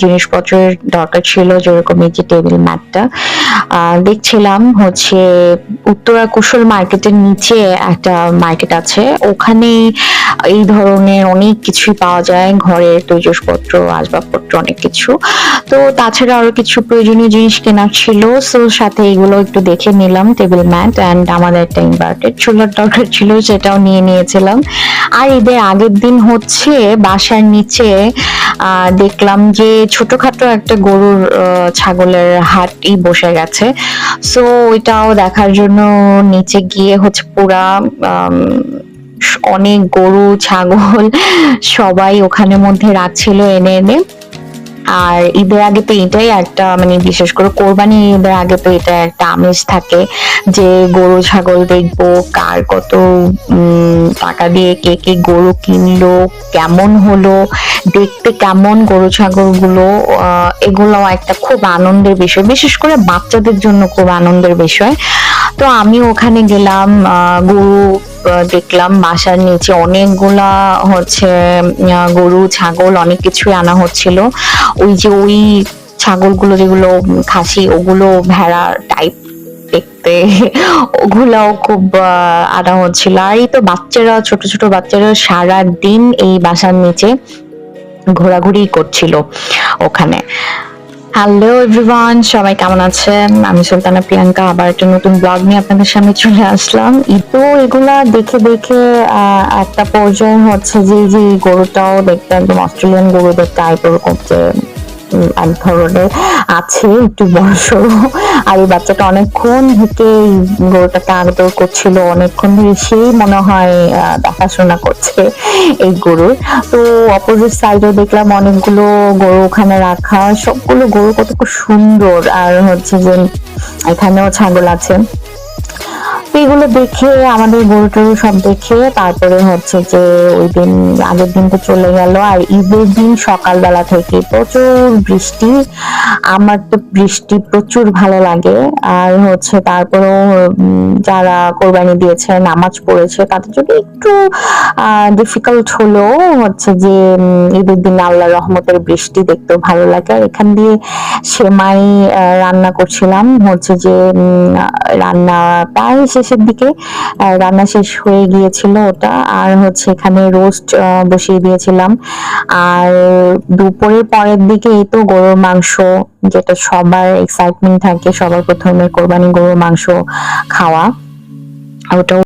জিনিসপত্রের দরকার ছিল, যেরকম এই যে টেবিল ম্যাটটা দেখছিলাম হচ্ছে উত্তরা কুশল মার্কেটের নিচে একটা মার্কেট আছে। ওখানে এই ধরনের অনেক কিছুই পাওয়া যায়। ঘরের তৈজসপত্র, আসবাবপত্র, অনেক কিছু। তো তাছাড়া আরও কিছু প্রয়োজনীয় জিনিস কেনার ছিল। সো সাথে এগুলো একটু দেখে নিলাম টেবিল ম্যাট অ্যান্ড আমাদের একটা ইনভার্টেড চুলার দরকার ছিল, সেটাও নিয়ে নিয়েছিলাম। আর ঈদের আগের দিন হচ্ছে বাসার নিচে দেখলাম যে ছোটখাটো একটা গরুর ছাগলের হাটই বসে গেছে। সো ওইটাও দেখার জন্য নিচে গিয়ে হচ্ছে পুরা অনেক গরু, ছাগল সবাই ওখানে মধ্যে রাখছিল, এনে এনে। আর ঈদের আগে তো এটাই একটা মানে বিশেষ করে কোরবানি ঈদের আগে তো এটা একটা আমেজ থাকে যে গরু, ছাগল দেখব, কার কত টাকা দিয়ে কে কে গরু কিনলো, কেমন হলো, দেখতে কেমন গরু ছাগলগুলো এগুলো একটা খুব আনন্দের বিষয়, বিশেষ করে বাচ্চাদের জন্য খুব আনন্দের বিষয়। তো আমি ওখানে গেলাম গরু দেখলাম বাসার নিচে অনেকগুলা হচ্ছে গরু, ছাগল অনেক কিছুই আনা হচ্ছিল। ওই যে ওই ছাগলগুলো যেগুলো খাসি, ওগুলো ভেড়া টাইপ দেখতে, ওগুলাও খুব আনা হচ্ছিল। আর এই তো বাচ্চারা, ছোট ছোট বাচ্চারা সারা দিন এই বাসার নিচে ঘোরাঘুরি করছিল ওখানে। হ্যালো এভরিওয়ান সবাই কেমন আছেন? আমি সুলতানা প্রিয়াঙ্কা। আবার একটা নতুন ব্লগ নিয়ে আপনাদের সামনে চলে আসলাম। তো এগুলা দেখে দেখে একটা পর্যায়ে হচ্ছে যে যে গরুটাও দেখতে একদম অস্ট্রেলিয়ান গরু দেখতে করছে উম, এক ধরনের আছে, একটু বড় সড়ো আর এই বাচ্চাটা অনেকক্ষণ থেকে গরুটাকে আদর করছিল, অনেকক্ষণ ধরে সেই মনে হয় দেখাশোনা করছে এই গরুর তো অপোজিট সাইডে দেখলাম অনেকগুলো গরু ওখানে রাখা, সবগুলো গরু কত সুন্দর। আর হচ্ছে যে এখানেও ছাগল আছে। এগুলো দেখে, আমাদের গরু টরু সব দেখে, তারপরে হচ্ছে যে ওই দিন, আগের দিন তো চলে গেল, আর ঈদের দিন সকালবেলা থেকে প্রচুর বৃষ্টি। আমার তো বৃষ্টি প্রচুর ভালো লাগে, আর হচ্ছে তারপরেও যারা কোরবানি দিয়েছে, নামাজ পড়েছে, তাদের জন্য একটু ডিফিকাল্ট হলো হচ্ছে যে ঈদের দিন আল্লাহ রহমতের বৃষ্টি দেখতেও ভালো লাগে। আর এখান দিয়ে সেমাই রান্না করছিলাম, হচ্ছে যে রান্না প্রায় শেষের দিকে রান্না শেষ হয়ে গিয়েছিল ওটা। আর হচ্ছে এখানে রোস্ট বসিয়ে দিয়েছিলাম। আর দুপুরের পরের দিকে এই তো গরুর মাংস, যেটা সবার এক্সাইটমেন্ট থাকে, সবার প্রথমে কোরবানি গরুর মাংস খাওয়া। ওটাও